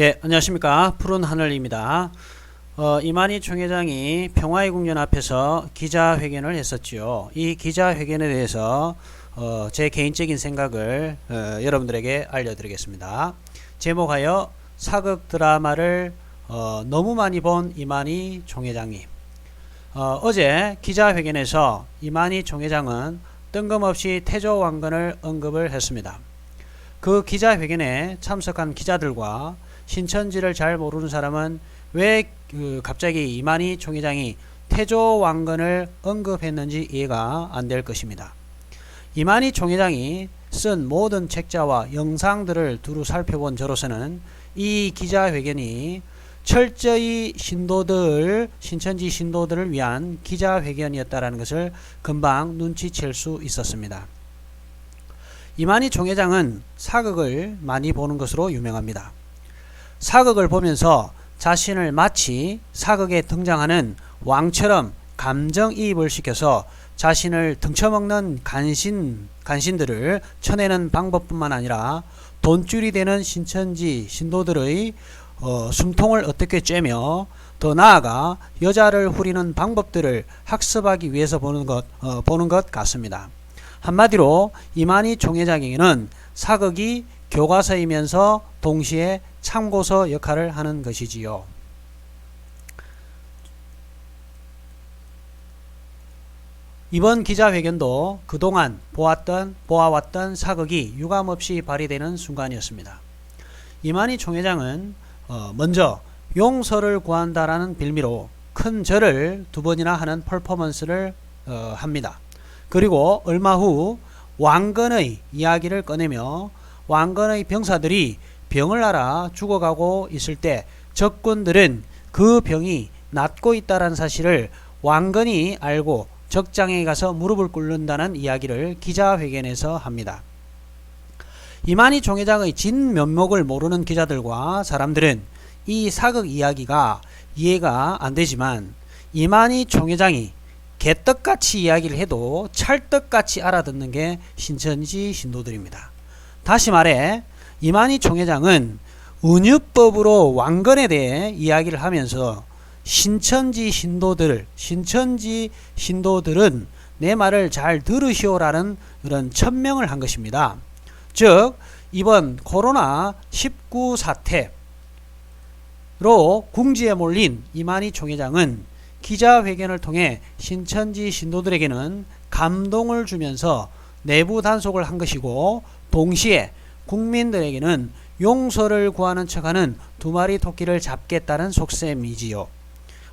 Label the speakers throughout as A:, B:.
A: 예, 안녕하십니까. 푸른 하늘입니다. 어, 이만희 총회장이 평화의 국련 앞에서 기자회견을 했었지요. 이 기자회견에 대해서 어, 제 개인적인 생각을 어, 여러분들에게 알려드리겠습니다. 제목하여 사극 드라마를 어, 너무 많이 본 이만희 총회장님. 어, 어제 기자회견에서 이만희 총회장은 뜬금없이 태조 왕건을 언급을 했습니다. 그 기자회견에 참석한 기자들과 신천지를 잘 모르는 사람은 왜 그 갑자기 이만희 총회장이 태조 왕건을 언급했는지 이해가 안 될 것입니다. 이만희 총회장이 쓴 모든 책자와 영상들을 두루 살펴본 저로서는 이 기자회견이 철저히 신도들, 신천지 신도들을 위한 기자회견이었다라는 것을 금방 눈치챌 수 있었습니다. 이만희 총회장은 사극을 많이 보는 것으로 유명합니다. 사극을 보면서 자신을 마치 사극에 등장하는 왕처럼 감정이입을 시켜서 자신을 등쳐먹는 간신, 간신들을 쳐내는 방법뿐만 아니라 돈줄이 되는 신천지 신도들의 어, 숨통을 어떻게 쬐며 더 나아가 여자를 후리는 방법들을 학습하기 위해서 보는 것, 어, 보는 것 같습니다. 한마디로 이만희 총회장에게는 사극이 교과서이면서 동시에 참고서 역할을 하는 것이지요. 이번 기자회견도 그동안 보았던 보아왔던 사극이 유감없이 발휘되는 순간이었습니다. 이만희 총회장은 어, 먼저 용서를 구한다라는 빌미로 큰 절을 두 번이나 하는 퍼포먼스를 어, 합니다. 그리고 얼마 후 왕건의 이야기를 꺼내며 왕건의 병사들이 병을 앓아 죽어가고 있을 때 적군들은 그 병이 낫고 있다는 사실을 왕건이 알고 적장에 가서 무릎을 꿇는다는 이야기를 기자회견에서 합니다. 이만희 총회장의 진 면목을 모르는 기자들과 사람들은 이 사극 이야기가 이해가 안 되지만 이만희 총회장이 개떡같이 이야기를 해도 찰떡같이 알아듣는 게 신천지 신도들입니다. 다시 말해 이만희 총회장은 은유법으로 왕건에 대해 이야기를 하면서 신천지 신도들, 신천지 신도들은 내 말을 잘 들으시오라는 그런 천명을 한 것입니다. 즉, 이번 코로나 19 사태로 궁지에 몰린 이만희 총회장은 기자회견을 통해 신천지 신도들에게는 감동을 주면서 내부 단속을 한 것이고 동시에 국민들에게는 용서를 구하는 척하는 두 마리 토끼를 잡겠다는 속셈이지요.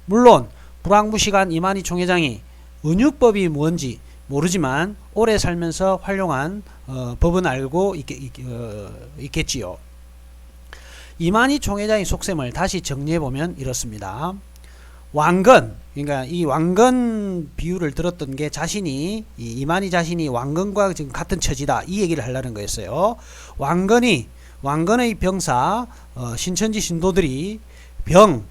A: 물론 불황부시간 이만희 총회장이 은유법이 뭔지 모르지만 오래 살면서 활용한 어, 법은 알고 있겠, 어, 있겠지요. 이만희 총회장의 속셈을 다시 정리해 보면 이렇습니다. 왕건 그러니까 이 왕건 비유를 들었던 게 자신이 이 이만희 자신이 왕건과 지금 같은 처지다 이 얘기를 하려는 거였어요. 왕건이 왕건의 병사 어, 신천지 신도들이 병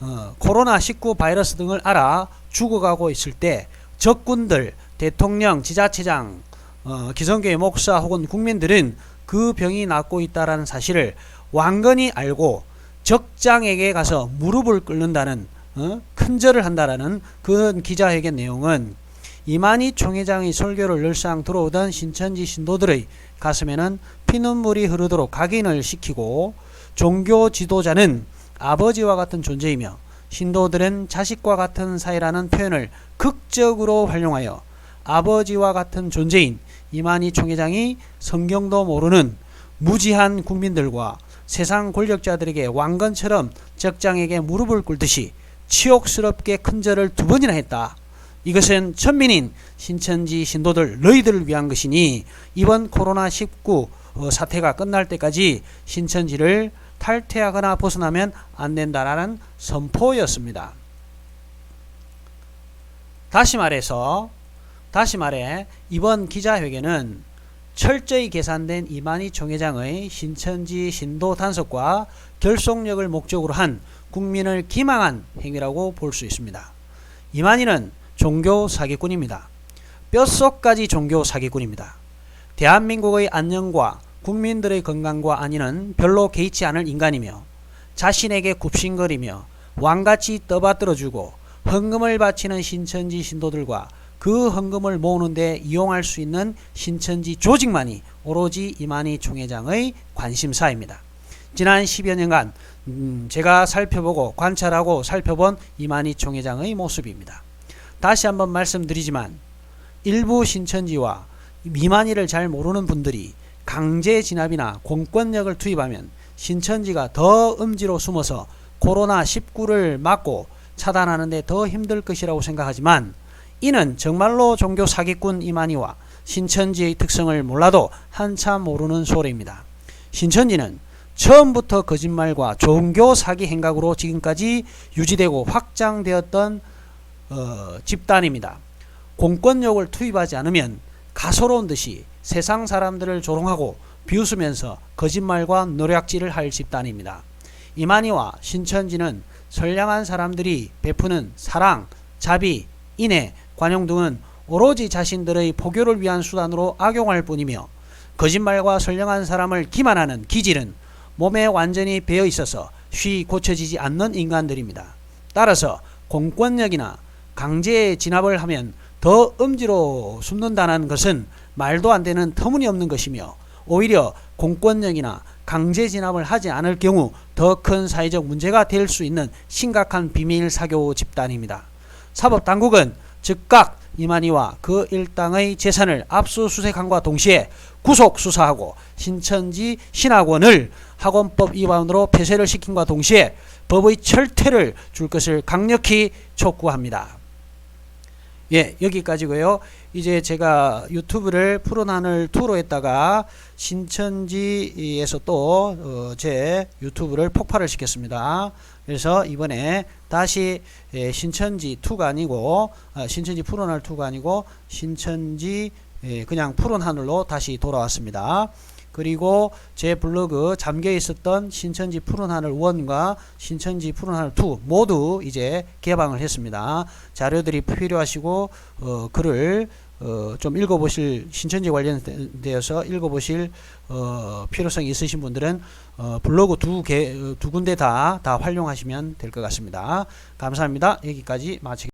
A: 어, 코로나 19 바이러스 등을 알아 죽어가고 있을 때 적군들 대통령 지자체장 어, 기성교회 목사 혹은 국민들은 그 병이 낫고 있다라는 사실을 왕건이 알고 적장에게 가서 무릎을 꿇는다는 어? 큰절을 한다라는 그런 기자회견 내용은 이만희 총회장의 설교를 늘상 들어오던 신천지 신도들의 가슴에는 피눈물이 흐르도록 각인을 시키고 종교 지도자는 아버지와 같은 존재이며 신도들은 자식과 같은 사이라는 표현을 극적으로 활용하여 아버지와 같은 존재인 이만희 총회장이 성경도 모르는 무지한 국민들과 세상 권력자들에게 왕건처럼 적장에게 무릎을 꿇듯이 치욕스럽게 큰 절을 두 번이나 했다. 이것은 천민인 신천지 신도들 너희들을 위한 것이니 이번 코로나19 어, 사태가 끝날 때까지 신천지를 탈퇴하거나 벗어나면 안 된다라는 선포였습니다. 다시 말해서 다시 말해 이번 기자회견은 철저히 계산된 이만희 총회장의 신천지 신도 단속과 결속력을 목적으로 한 국민을 기망한 행위라고 볼 수 있습니다. 이만희는 종교 사기꾼입니다. 뼛속까지 종교 사기꾼입니다. 대한민국의 안녕과 국민들의 건강과 안위는 별로 개의치 않을 인간이며 자신에게 굽신거리며 왕같이 떠받들어주고 헌금을 바치는 신천지 신도들과 그 헌금을 모으는데 이용할 수 있는 신천지 조직만이 오로지 이만희 총회장의 관심사입니다. 지난 10여 년간 음, 제가 살펴보고 관찰하고 살펴본 이만희 총회장의 모습입니다. 다시 한번 말씀드리지만 일부 신천지와 이만희를 잘 모르는 분들이 강제 진압이나 공권력을 투입하면 신천지가 더 음지로 숨어서 코로나19를 막고 차단하는데 더 힘들 것이라고 생각하지만 이는 정말로 종교 사기꾼 이만희와 신천지의 특성을 몰라도 한참 모르는 소리입니다. 신천지는 처음부터 거짓말과 종교 사기 행각으로 지금까지 유지되고 확장되었던 어, 집단입니다. 공권력을 투입하지 않으면 가소로운 듯이 세상 사람들을 조롱하고 비웃으면서 거짓말과 노략질을 할 집단입니다. 이만희와 신천지는 선량한 사람들이 베푸는 사랑, 자비, 인애, 관용 등은 오로지 자신들의 포교를 위한 수단으로 악용할 뿐이며 거짓말과 선량한 사람을 기만하는 기질은 몸에 완전히 배어 있어서 쉬 고쳐지지 않는 인간들입니다. 따라서 공권력이나 강제 진압을 하면 더 음지로 숨는다는 것은 말도 안 되는 터무니없는 것이며 오히려 공권력이나 강제 진압을 하지 않을 경우 더 큰 사회적 문제가 될 수 있는 심각한 비밀 사교 집단입니다. 사법 당국은 즉각 이만희와 그 일당의 재산을 압수수색함과 동시에 구속 수사하고 신천지 신학원을 학원법 위반으로 폐쇄를 시킨과 동시에 법의 철퇴를 줄 것을 강력히 촉구합니다. 예, 여기까지고요. 이제 제가 유튜브를 푸른하늘 투로 했다가 신천지에서 또 제 유튜브를 폭발을 시켰습니다. 그래서 이번에 다시 예, 신천지 2가 아니고 아, 신천지 푸른하늘 2가 아니고 신천지 예, 그냥 푸른 하늘로 다시 돌아왔습니다. 그리고 제 블로그 잠겨 있었던 신천지 푸른 하늘 1과 신천지 푸른 하늘 2 모두 이제 개방을 했습니다. 자료들이 필요하시고 어, 글을 어, 좀 읽어보실 신천지 관련되어서 읽어보실 어, 필요성이 있으신 분들은 어, 블로그 두 개, 두 군데 다, 다 활용하시면 될 것 같습니다. 감사합니다. 여기까지 마치겠습니다.